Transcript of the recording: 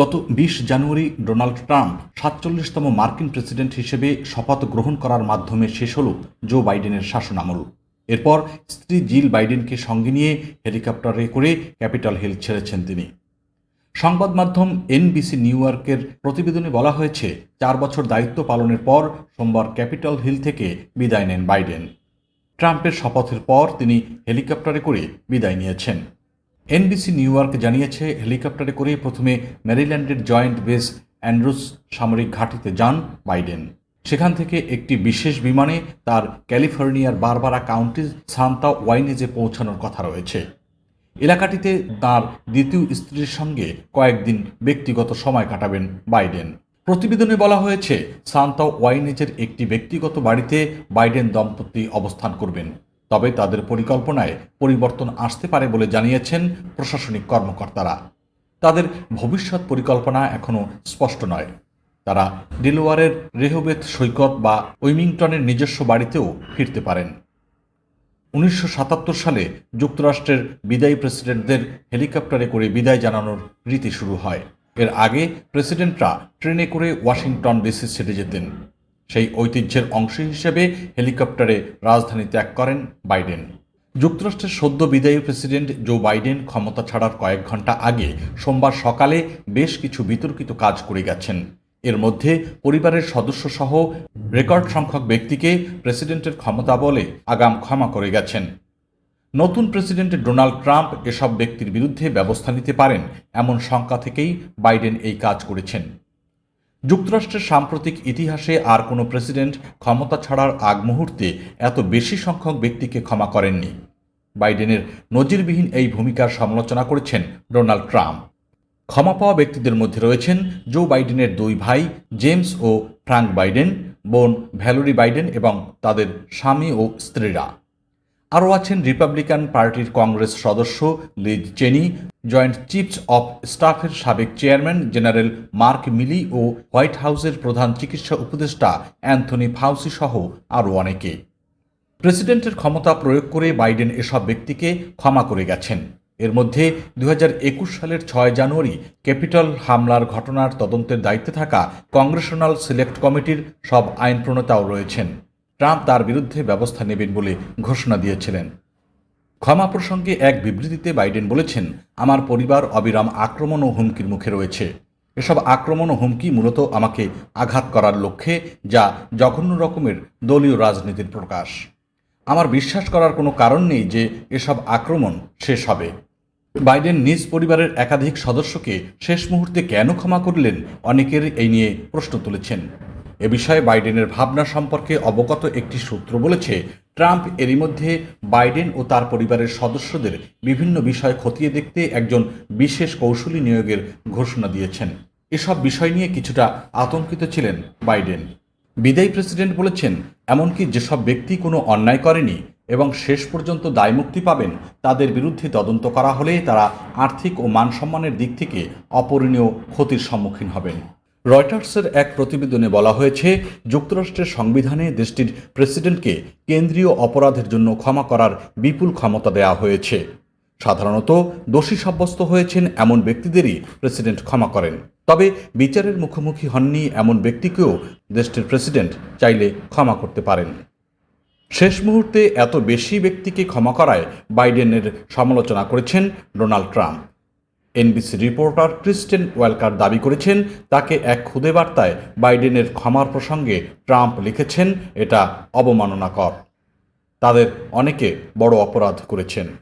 গত বিশ জানুয়ারি Donald Trump সাতচল্লিশতম মার্কিন প্রেসিডেন্ট হিসেবে শপথ গ্রহণ করার মাধ্যমে শেষ হল জো বাইডেনের শাসনামল। এরপর স্ত্রী জিল বাইডেনকে সঙ্গে নিয়ে হেলিকপ্টারে করে ক্যাপিটাল হিল ছেড়েছেন তিনি। সংবাদ মাধ্যম এনবিসি নিউ ইয়র্কের প্রতিবেদনে বলা হয়েছে, চার বছর দায়িত্ব পালনের পর সোমবার ক্যাপিটাল হিল থেকে বিদায় নেন বাইডেন। ট্রাম্পের শপথের পর তিনি হেলিকপ্টারে করে বিদায় নিয়েছেন। এনবিসি নিউ ইয়র্ক জানিয়েছে, হেলিকপ্টারে করে প্রথমে ম্যারিল্যান্ডের জয়েন্ট বেস অ্যান্ড্রুস সামরিক ঘাঁটিতে যান বাইডেন। সেখান থেকে একটি বিশেষ বিমানে তার ক্যালিফোর্নিয়ার বারবারা কাউন্টি সান্তা ওয়াইনেজে পৌঁছানোর কথা রয়েছে। এলাকাটিতে তার দ্বিতীয় স্ত্রীর সঙ্গে কয়েকদিন ব্যক্তিগত সময় কাটাবেন বাইডেন। প্রতিবেদনে বলা হয়েছে, সান্তা ওয়াইনেজের একটি ব্যক্তিগত বাড়িতে বাইডেন দম্পতি অবস্থান করবেন। তবে তাদের পরিকল্পনায় পরিবর্তন আসতে পারে বলে জানিয়েছেন প্রশাসনিক কর্মকর্তারা। তাদের ভবিষ্যৎ পরিকল্পনা এখনও স্পষ্ট নয়। তারা ডিলোয়ারের রেহবেত সৈকত বা উইমিংটনের নিজস্ব বাড়িতেও ফিরতে পারেন। উনিশশো সাতাত্তর সালে যুক্তরাষ্ট্রের বিদায়ী প্রেসিডেন্টদের হেলিকপ্টারে করে বিদায় জানানোর রীতি শুরু হয়। এর আগে প্রেসিডেন্টরা ট্রেনে করে ওয়াশিংটন ডিসি ছেড়ে যেতেন। সেই ঐতিহ্যের অংশ হিসেবে হেলিকপ্টারে রাজধানী ত্যাগ করেন বাইডেন। যুক্তরাষ্ট্রের সদ্য বিদায়ী প্রেসিডেন্ট জো বাইডেন ক্ষমতা ছাড়ার কয়েক ঘণ্টা আগে সোমবার সকালে বেশ কিছু বিতর্কিত কাজ করে গেছেন। এর মধ্যে পরিবারের সদস্য সহ রেকর্ড সংখ্যক ব্যক্তিকে প্রেসিডেন্টের ক্ষমতা বলে আগাম ক্ষমা করে গেছেন। নতুন প্রেসিডেন্ট ডোনাল্ড ট্রাম্প এসব ব্যক্তির বিরুদ্ধে ব্যবস্থা নিতে পারেন এমন শঙ্কা থেকেই বাইডেন এই কাজ করেছেন। যুক্তরাষ্ট্রের সাম্প্রতিক ইতিহাসে আর কোনো প্রেসিডেন্ট ক্ষমতা ছাড়ার আগ মুহূর্তে এত বেশি সংখ্যক ব্যক্তিকে ক্ষমা করেননি। বাইডেনের নজিরবিহীন এই ভূমিকার সমালোচনা করেছেন ডোনাল্ড ট্রাম্প। ক্ষমা পাওয়া ব্যক্তিদের মধ্যে রয়েছেন জো বাইডেনের দুই ভাই, জেমস ও ফ্রাঙ্ক বাইডেন, বোন ভ্যালোরি বাইডেন এবং তাদের স্বামী ও স্ত্রীরা। আরও আছেন রিপাবলিকান পার্টির কংগ্রেস সদস্য লিজ চেনি জয়েন্ট চিফস অফ স্টাফের সাবেক চেয়ারম্যান জেনারেল মার্ক মিলি ও হোয়াইট হাউসের প্রধান চিকিৎসা উপদেষ্টা অ্যান্থনি ফাউসি সহ আরও অনেকে। প্রেসিডেন্টের ক্ষমতা প্রয়োগ করে বাইডেন এসব ব্যক্তিকে ক্ষমা করে গেছেন। এর মধ্যে দু হাজার একুশ সালের ছয় জানুয়ারি ক্যাপিটাল হামলার ঘটনার তদন্তের দায়িত্বে থাকা কংগ্রেশনাল সিলেক্ট কমিটির সব আইন প্রণেতাও রয়েছেন। ট্রাম্প তার বিরুদ্ধে ব্যবস্থা নেবেন বলে ঘোষণা দিয়েছিলেন। ক্ষমা প্রসঙ্গে এক বিবৃতিতে বাইডেন বলেছেন, আমার পরিবার অবিরাম আক্রমণ ও হুমকির মুখে রয়েছে। এসব আক্রমণ ও হুমকি মূলত আমাকে আঘাত করার লক্ষ্যে, যা জঘন্য রকমের দলীয় রাজনীতির প্রকাশ। আমার বিশ্বাস করার কোনো কারণ নেই যে এসব আক্রমণ শেষ হবে। বাইডেন নিজ পরিবারের একাধিক সদস্যকে শেষ মুহূর্তে কেন ক্ষমা করলেন, অনেকের এই নিয়ে প্রশ্ন তুলেছেন। এ বিষয়ে বাইডেনের ভাবনা সম্পর্কে অবগত একটি সূত্র বলেছে, ট্রাম্প এরই মধ্যে বাইডেন ও তার পরিবারের সদস্যদের বিভিন্ন বিষয় খতিয়ে দেখতে একজন বিশেষ কৌশলী নিয়োগের ঘোষণা দিয়েছেন। এসব বিষয় নিয়ে কিছুটা আতঙ্কিত ছিলেন বাইডেন। বিদায়ী প্রেসিডেন্ট বলেছেন, এমনকি যেসব ব্যক্তি কোনো অন্যায় করেনি এবং শেষ পর্যন্ত দায়মুক্তি পাবেন, তাদের বিরুদ্ধে তদন্ত করা হলে তারা আর্থিক ও মানসম্মানের দিক থেকে অপরিণীয় ক্ষতির সম্মুখীন হবেন। রয়টার্সের এক প্রতিবেদনে বলা হয়েছে, যুক্তরাষ্ট্রের সংবিধানে দেশটির প্রেসিডেন্টকে কেন্দ্রীয় অপরাধের জন্য ক্ষমা করার বিপুল ক্ষমতা দেওয়া হয়েছে। সাধারণত দোষী সাব্যস্ত হয়েছেন এমন ব্যক্তিদেরই প্রেসিডেন্ট ক্ষমা করেন। তবে বিচারের মুখোমুখি হননি এমন ব্যক্তিকেও দেশটির প্রেসিডেন্ট চাইলে ক্ষমা করতে পারেন। শেষ মুহূর্তে এত বেশি ব্যক্তিকে ক্ষমা করায় বাইডেনের সমালোচনা করেছেন Donald Trump. NBC reporter Kristen Welker দাবি করেছেন, তাকে এক খুদে বার্তায় বাইডেনের ক্ষমার প্রসঙ্গে ট্রাম্প লিখেছেন, এটা অবমাননাকর। তাদের অনেকে বড় অপরাধ করেছেন।